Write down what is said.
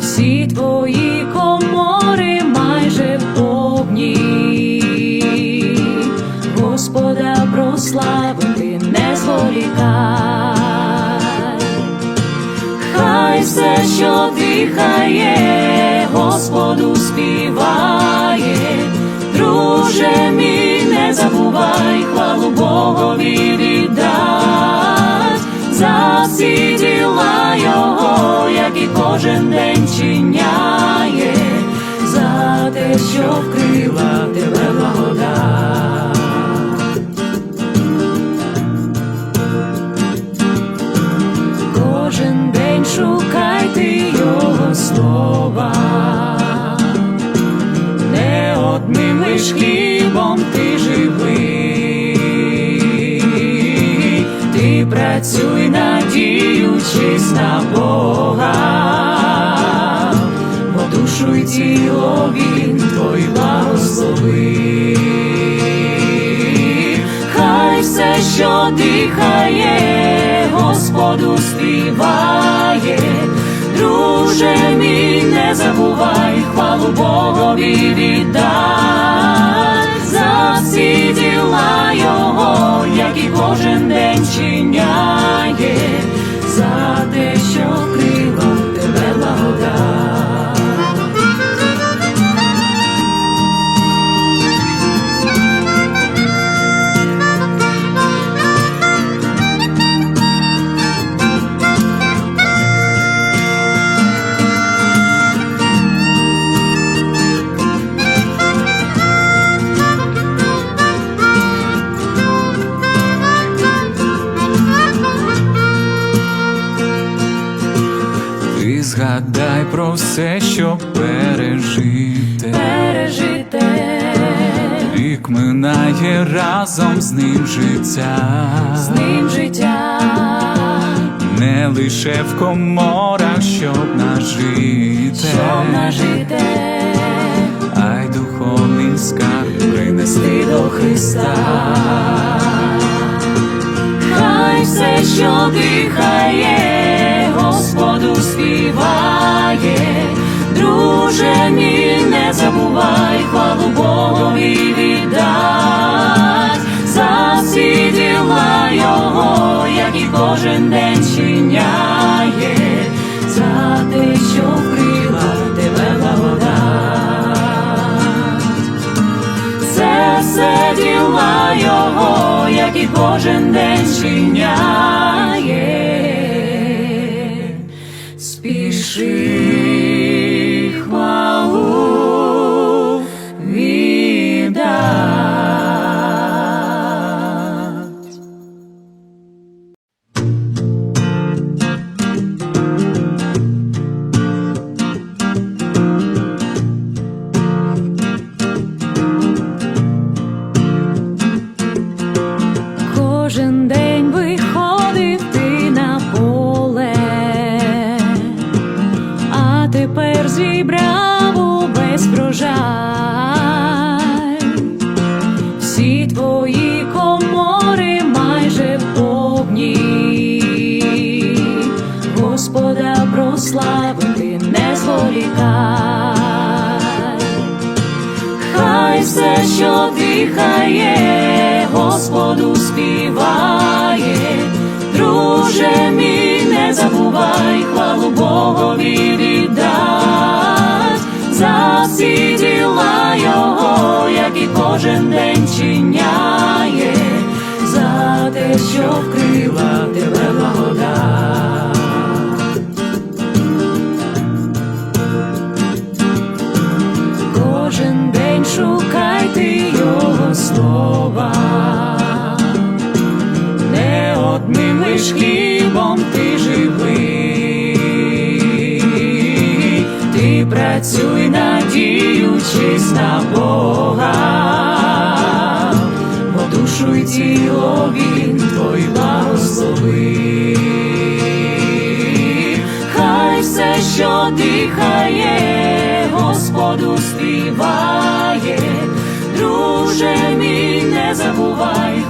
всі твої комори майже повні, Господа прославити не зволікай, хай все, що дихає, Господу співає, друже мій, не забувай, хвалу Богові. Шукайте його слова, не одним лиш хлібом ти живий, ти працюй, надіючись на Бога, бо душу й тіло він твой благословив. Хай все, що дихає, Господу співає, друже мій, не забувай, хвалу Богові віддай. За всі діла Його, як і кожен день згадай про все, що пережите. пережите, Вік минає разом з ним життя, з ним життя, не лише в коморах, щоб нажити, щоб нажите, а й духовний скарб принести. до Христа. Хай все, що дихає, друже мій, не забувай, хвалу Богові віддай за всі діла Його, які кожен день чиняє, за те, що вкрила тебе благодать. Це все діла Його, які кожен день чиняє. Спіши Кожен день виходив ти на поле, а тепер зібрав увесь врожай. Всі твої комори майже повні, Господа прославити не зволікай. Все, що дихає, Господу співає, друже мій, не забувай, хвалу Богові віддать. За всі діла Його, які кожен день чиняє, працюй, надіючись на Бога, бо душу й тіло він твой благословив. Хай все, що дихає, Господу співає, друже мій, не забувай,